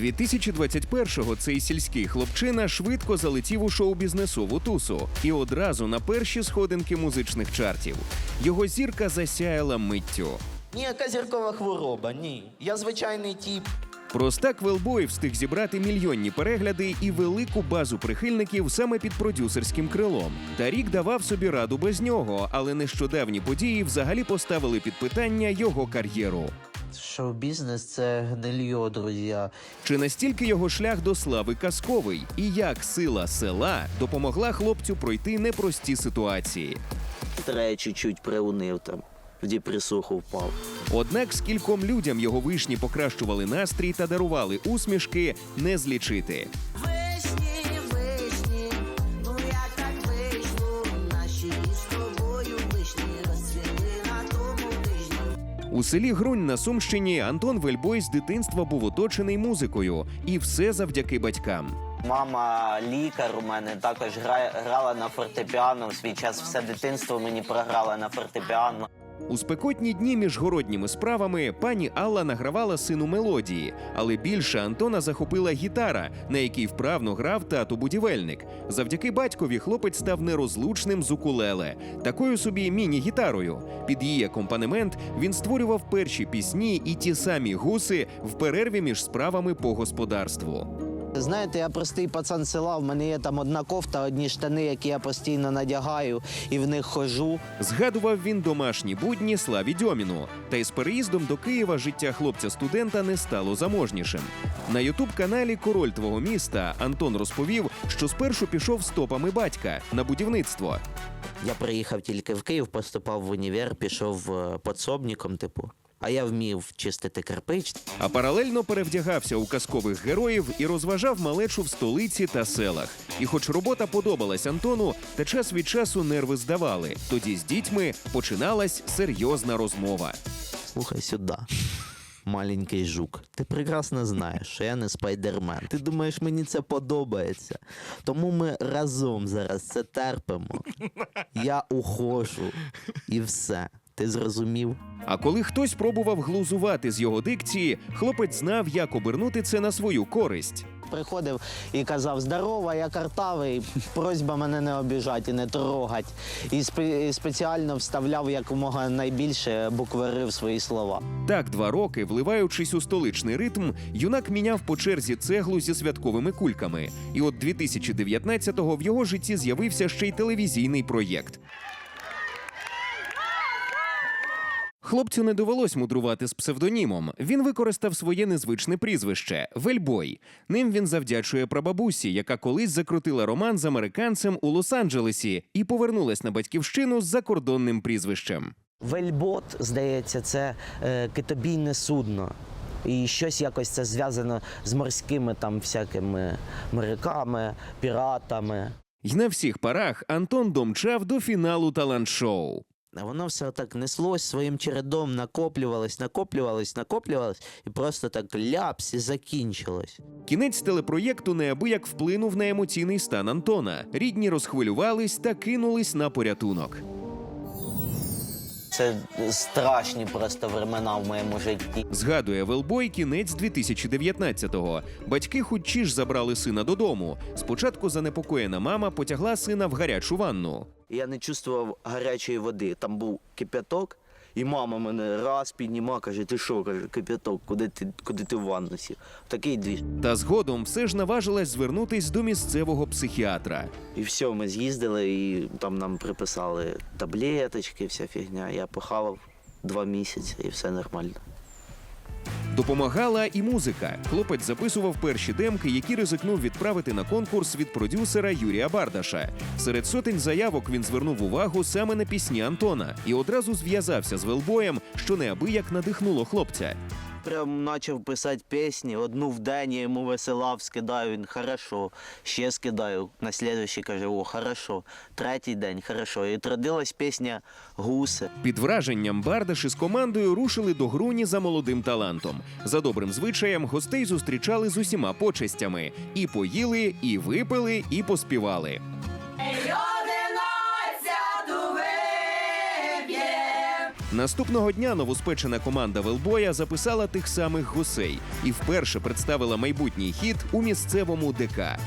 2021-го цей сільський хлопчина швидко залетів у шоу-бізнесову тусу і одразу на перші сходинки музичних чартів. Його зірка засяяла миттю. Ніяка зіркова хвороба, ні. Я звичайний тіп. Простак Велбой встиг зібрати мільйонні перегляди і велику базу прихильників саме під продюсерським крилом. Та рік давав собі раду без нього, але нещодавні події взагалі поставили під питання його кар'єру. Шоу-бізнес це гнильо, друзі. Чи настільки його шлях до слави казковий, і як сила села допомогла хлопцю пройти непрості ситуації? Треба чуть-чуть приунив там, в депресуху впав. Однак скільком людям його вишні покращували настрій та дарували усмішки, не злічити. У селі Грунь на Сумщині Антон Вельбой з дитинства був оточений музикою, і все завдяки батькам. Мама лікар у мене також грала на фортепіано. В свій час все дитинство мені програла на фортепіано. У спекотні дні між городніми справами пані Алла награвала сину мелодії, але більше Антона захопила гітара, на якій вправно грав тато будівельник. Завдяки батькові хлопець став нерозлучним з укулеле, такою собі міні-гітарою. Під її акомпанемент він створював перші пісні і ті самі гуси в перерві між справами по господарству. Знаєте, я простий пацан села, в мене є там одна кофта, одні штани, які я постійно надягаю і в них хожу. Згадував він домашні будні Славі Дьоміну. Та й з переїздом до Києва життя хлопця-студента не стало заможнішим. На ютуб-каналі Король твого міста Антон розповів, що спершу пішов стопами батька на будівництво. Я приїхав тільки в Київ, поступав в універ, пішов е, подсобником, типу. А я вмів чистити кирпич. А паралельно перевдягався у казкових героїв і розважав малечу в столиці та селах. І хоч робота подобалась Антону, та час від часу нерви здавали. Тоді з дітьми починалась серйозна розмова. Слухай сюди. Маленький жук, ти прекрасно знаєш, що я не спайдермен. Ти думаєш, мені це подобається. Тому ми разом зараз це терпимо. Я ухожу і все. Ти зрозумів? А коли хтось пробував глузувати з його дикції, хлопець знав, як обернути це на свою користь. Приходив і казав: здорова, я картавий, просьба мене не обіжати і не трогати. І, спе- спеціально вставляв якомога найбільше буквари в свої слова. Так, два роки, вливаючись у столичний ритм, юнак міняв по черзі цеглу зі святковими кульками. І от 2019-го в його житті з'явився ще й телевізійний проєкт. Хлопцю не довелось мудрувати з псевдонімом. Він використав своє незвичне прізвище Вельбой. Ним він завдячує прабабусі, яка колись закрутила роман з американцем у Лос-Анджелесі і повернулась на батьківщину з закордонним прізвищем. Вельбот, здається, це е, китобійне судно. І щось якось це зв'язано з морськими там всякими моряками, піратами. І на всіх парах Антон домчав до фіналу талант-шоу. Воно все так неслось своїм чередом, накоплювалось, накоплювалось, накоплювалось, і просто так ляпс і закінчилось. Кінець телепроєкту неабияк вплинув на емоційний стан Антона. Рідні розхвилювались та кинулись на порятунок. Це страшні просто времена в моєму житті. Згадує Велбой кінець 2019-го. Батьки хутчі ж забрали сина додому. Спочатку занепокоєна мама потягла сина в гарячу ванну. Я не чувствував гарячої води. Там був кип'яток, і мама мене раз підніма, каже, ти що, каже, кип'яток, куди ти, куди ти в ванну сів? Такий двіж. Та згодом все ж наважилась звернутись до місцевого психіатра. І все, ми з'їздили, і там нам приписали таблеточки, вся фігня. Я похавав два місяці і все нормально. Допомагала і музика. Хлопець записував перші демки, які ризикнув відправити на конкурс від продюсера Юрія Бардаша. Серед сотень заявок він звернув увагу саме на пісні Антона і одразу зв'язався з Велбоєм, що неабияк надихнуло хлопця. Прям почав писати пісні, одну в день я йому висилав, скидаю, він хорошо, ще скидаю. На слідуючий каже, о, хорошо. Третій день, хорошо. І родилась пісня Гуси. Під враженням Бардаш із командою рушили до Груні за молодим талантом. За добрим звичаєм гостей зустрічали з усіма почестями. І поїли, і випили, і поспівали. Наступного дня новоспечена команда Велбоя записала тих самих гусей і вперше представила майбутній хіт у місцевому ДК.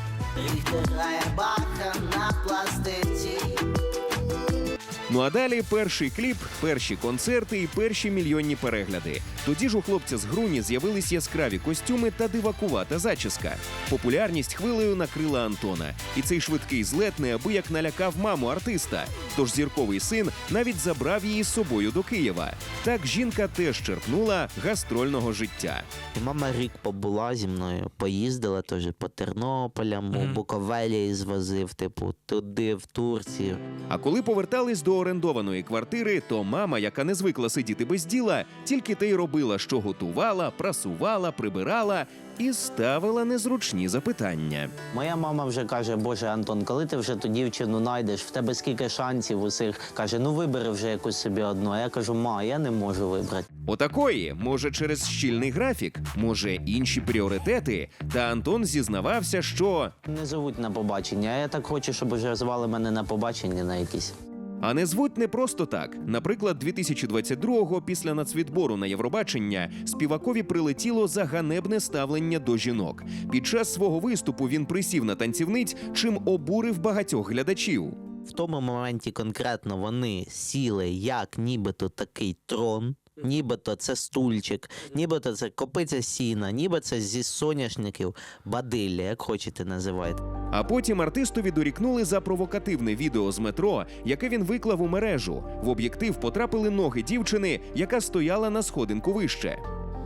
Ну а далі перший кліп, перші концерти і перші мільйонні перегляди. Тоді ж у хлопця з груні з'явились яскраві костюми та дивакувата зачіска. Популярність хвилею накрила Антона, і цей швидкий злет неабияк налякав маму артиста. Тож зірковий син навіть забрав її з собою до Києва. Так жінка теж черпнула гастрольного життя. Мама рік побула зі мною, поїздила теж по Тернополям, у Буковелі звозив, типу, туди, в Турцію. А коли повертались до орендованої квартири, то мама, яка не звикла сидіти без діла, тільки те й робила, що готувала, прасувала, прибирала і ставила незручні запитання. Моя мама вже каже: Боже, Антон, коли ти вже ту дівчину знайдеш, в тебе скільки шансів усіх. Каже, ну вибери вже якусь собі одну. А я кажу, ма, я не можу вибрати. Отакої, може, через щільний графік, може, інші пріоритети. Та Антон зізнавався, що Не зовуть на побачення. А я так хочу, щоб вже звали мене на побачення на якісь. А не звуть не просто так. Наприклад, 2022-го, після нацвідбору на Євробачення, співакові прилетіло за ганебне ставлення до жінок. Під час свого виступу він присів на танцівниць, чим обурив багатьох глядачів. В тому моменті конкретно вони сіли як нібито такий трон. Нібито це стульчик, нібито це копиця сіна, ніби це зі соняшників, бадилля, як хочете називайте. А потім артистові дорікнули за провокативне відео з метро, яке він виклав у мережу. В об'єктив потрапили ноги дівчини, яка стояла на сходинку вище.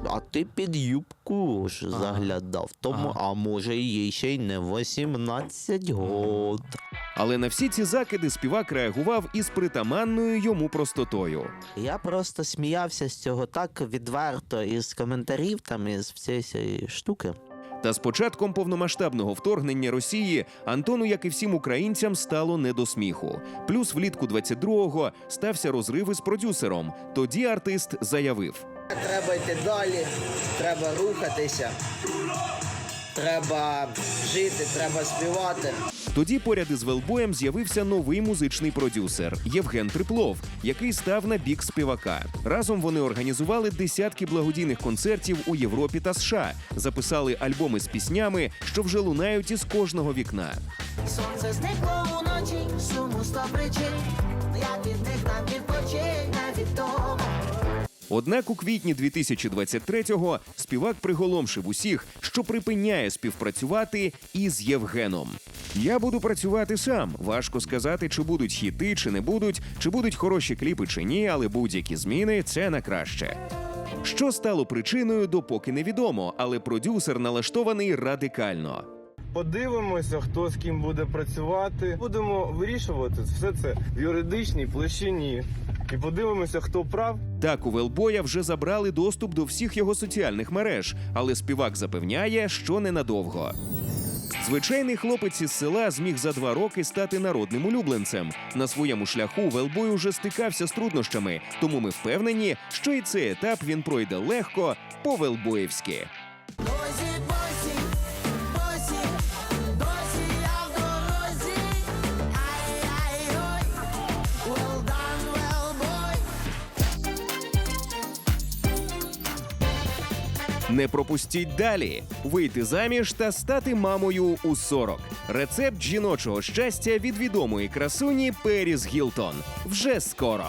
А ти під юбку ж заглядав. Тому, а може, їй ще й не 18 год. Але на всі ці закиди співак реагував із притаманною йому простотою. Я просто сміявся з цього так відверто із коментарів, там із всієї цієї штуки. Та з початком повномасштабного вторгнення Росії Антону, як і всім українцям, стало не до сміху. Плюс влітку 22-го стався розрив із продюсером. Тоді артист заявив. Треба йти далі, треба рухатися, треба жити, треба співати. Тоді поряд із Велбоєм з'явився новий музичний продюсер Євген Триплов, який став на бік співака. Разом вони організували десятки благодійних концертів у Європі та США, записали альбоми з піснями, що вже лунають із кожного вікна. Сонце зникло уночі, суму сто причин. Як від них нам відпочинь. Однак у квітні 2023-го співак приголомшив усіх, що припиняє співпрацювати із Євгеном. Я буду працювати сам. Важко сказати, чи будуть хіти, чи не будуть, чи будуть хороші кліпи, чи ні, але будь-які зміни це на краще. Що стало причиною, допоки невідомо, але продюсер налаштований радикально. Подивимося, хто з ким буде працювати. Будемо вирішувати все це в юридичній площині. І подивимося, хто прав. Так у Велбоя вже забрали доступ до всіх його соціальних мереж, але співак запевняє, що ненадовго. Звичайний хлопець із села зміг за два роки стати народним улюбленцем. На своєму шляху Велбой уже стикався з труднощами, тому ми впевнені, що і цей етап він пройде легко по-велбоївськи. Досі, Не пропустіть далі вийти заміж та стати мамою у 40. Рецепт жіночого щастя від відомої красуні Періс Гілтон. Вже скоро.